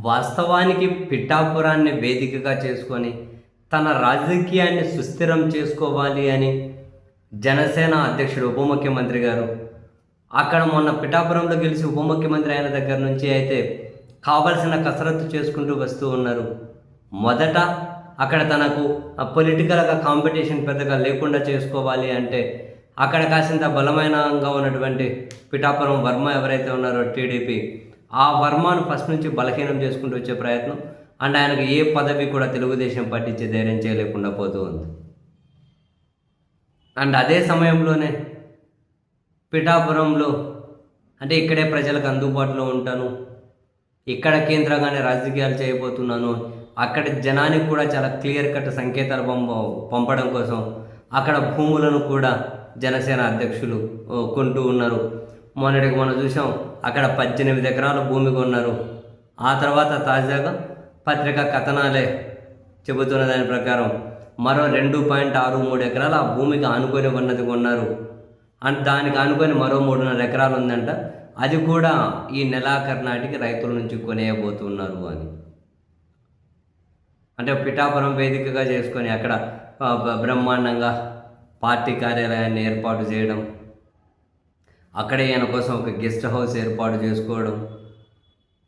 వాస్తవానికి పిఠాపురాన్ని వేదికగా చేసుకొని తన రాజకీయాన్ని సుస్థిరం చేసుకోవాలి అని జనసేన అధ్యక్షుడు ఉప ముఖ్యమంత్రి గారు అక్కడ మొన్న పిఠాపురంలో గెలిచి ఉప ముఖ్యమంత్రి అయిన దగ్గర నుంచి అయితే కావలసిన కసరత్తు చేసుకుంటూ వస్తూ ఉన్నారు. మొదట అక్కడ తనకు పొలిటికల్గా కాంపిటీషన్ పెద్దగా లేకుండా చేసుకోవాలి అంటే అక్కడ కాసింత బలమైనగా ఉన్నటువంటి పిఠాపురం వర్మ ఎవరైతే ఉన్నారో టీడీపీ ఆ వర్మను ఫస్ట్ నుంచి బలహీనం చేసుకుంటూ వచ్చే ప్రయత్నం. అండ్ ఆయనకు ఏ పదవి కూడా తెలుగుదేశం పట్టించే ధైర్యం చేయలేకుండా పోతూ ఉంది. అండ్ అదే సమయంలోనే పిఠాపురంలో అంటే ఇక్కడే ప్రజలకు అందుబాటులో ఉంటాను. ఇక్కడ కేంద్రంగానే రాజకీయాలు చేయబోతున్నాను. అక్కడ జనానికి కూడా చాలా క్లియర్ కట్ సంకేతాలు పంప పంపడం కోసం అక్కడ భూములను కూడా జనసేన అధ్యక్షులు కొంటూ ఉన్నారు. మొన్నటికి మనం చూసాం అక్కడ పద్దెనిమిది ఎకరాల భూమి కొన్నారు. ఆ తర్వాత తాజాగా పత్రికా కథనాలే చెబుతున్న దాని ప్రకారం మరో రెండు పాయింట్ ఆరు మూడు ఎకరాలు ఆ భూమికి ఆనుకొని ఉన్నది కొన్నారు. అండ్ దానికి ఆనుకొని మరో మూడున్నర ఎకరాలు ఉందంట. అది కూడా ఈ నెలాఖరు నాటికి రైతుల నుంచి కొనేయబోతున్నారు అని. అంటే పిఠాపురం వేదికగా చేసుకొని అక్కడ బ్రహ్మాండంగా పార్టీ కార్యాలయాన్ని ఏర్పాటు చేయడం అక్కడే ఈయన కోసం ఒక గెస్ట్ హౌస్ ఏర్పాటు చేసుకోవడం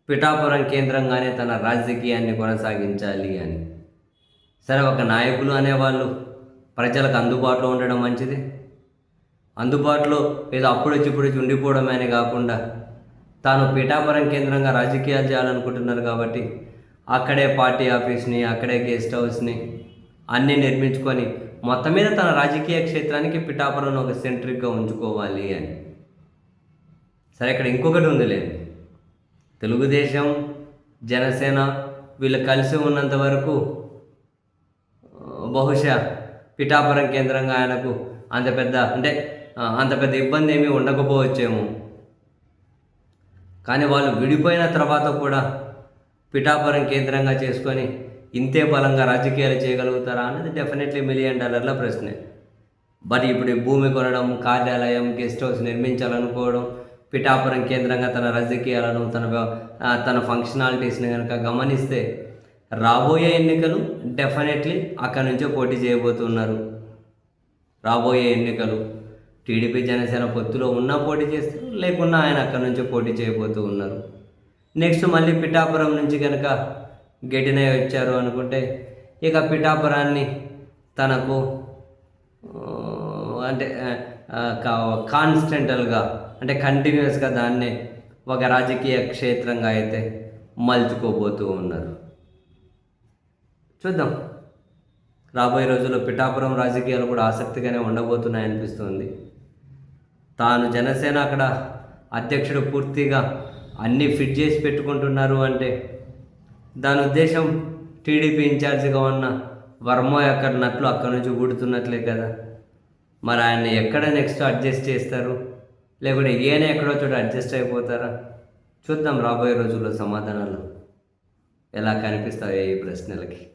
పిఠాపురం కేంద్రంగానే తన రాజకీయాన్ని కొనసాగించాలి అని. సరే ఒక నాయకులు అనేవాళ్ళు ప్రజలకు అందుబాటులో ఉండడం మంచిది. అందుబాటులో ఏదో అప్పుడు ఇప్పుడు ఉండిపోవడమే కాకుండా తాను పిఠాపురం కేంద్రంగా రాజకీయాలు చేయాలనుకుంటున్నారు కాబట్టి అక్కడే పార్టీ ఆఫీస్ని అక్కడే గెస్ట్ హౌస్ని అన్నీ నిర్మించుకొని మొత్తం మీద తన రాజకీయ క్షేత్రానికి పిఠాపురం ఒక సెంట్రిక్గా ఉంచుకోవాలి అని. సరే ఇక్కడ ఇంకొకటి ఉందిలే. తెలుగుదేశం జనసేన వీళ్ళు కలిసి ఉన్నంత వరకు బహుశా పిఠాపురం కేంద్రంగా ఆయనకు అంత పెద్ద అంటే అంత పెద్ద ఇబ్బంది ఏమీ ఉండకపోవచ్చేమో. కానీ వాళ్ళు విడిపోయిన తర్వాత కూడా పిఠాపురం కేంద్రంగా చేసుకొని ఇంతే బలంగా రాజకీయాలు చేయగలుగుతారా అనేది డెఫినెట్లీ మిలియన్ డాలర్ల ప్రశ్నే. బట్ ఇప్పుడు భూమి కొనడం కార్యాలయం గెస్ట్ హౌస్ నిర్మించాలనుకోవడం పిఠాపురం కేంద్రంగా తన రాజకీయాలను తన తన ఫంక్షనాలిటీస్ని కనుక గమనిస్తే రాబోయే ఎన్నికలు డెఫినెట్లీ అక్కడి నుంచే పోటీ చేయబోతున్నారు. రాబోయే ఎన్నికలు టీడీపీ జనసేన పొత్తులో ఉన్నా పోటీ చేస్తారు లేకున్నా ఆయన అక్కడి నుంచే పోటీ చేయబోతూ ఉన్నారు. నెక్స్ట్ మళ్ళీ పిఠాపురం నుంచి కనుక గెటినై వచ్చారు అనుకుంటే ఇక పిఠాపురాన్ని తనకు అంటే కాన్స్టెంటల్గా అంటే కంటిన్యూస్గా దాన్ని ఒక రాజకీయ క్షేత్రంగా అయితే మలుచుకోబోతూ ఉన్నారు. చూద్దాం. రాబోయే రోజుల్లో పిఠాపురం రాజకీయాలు కూడా ఆసక్తిగానే ఉండబోతున్నాయి అనిపిస్తుంది. తాను జనసేన అక్కడ అధ్యక్షుడు పూర్తిగా అన్నీ ఫిట్ చేసి పెట్టుకుంటున్నారు అంటే దాని ఉద్దేశం టీడీపీ ఇన్ఛార్జిగా ఉన్న వర్మ అక్కడ నట్లు అక్కడి నుంచి ఊడుతున్నట్లే కదా. మరి ఆయన ఎక్కడ నెక్స్ట్ అడ్జస్ట్ చేస్తారు? లేకుంటే ఈయన ఎక్కడో చోట అడ్జస్ట్ అయిపోతారా? చూద్దాం రాబోయే రోజుల్లో సమాధానాలు ఎలా కనిపిస్తాయో ఈ ప్రశ్నలకి.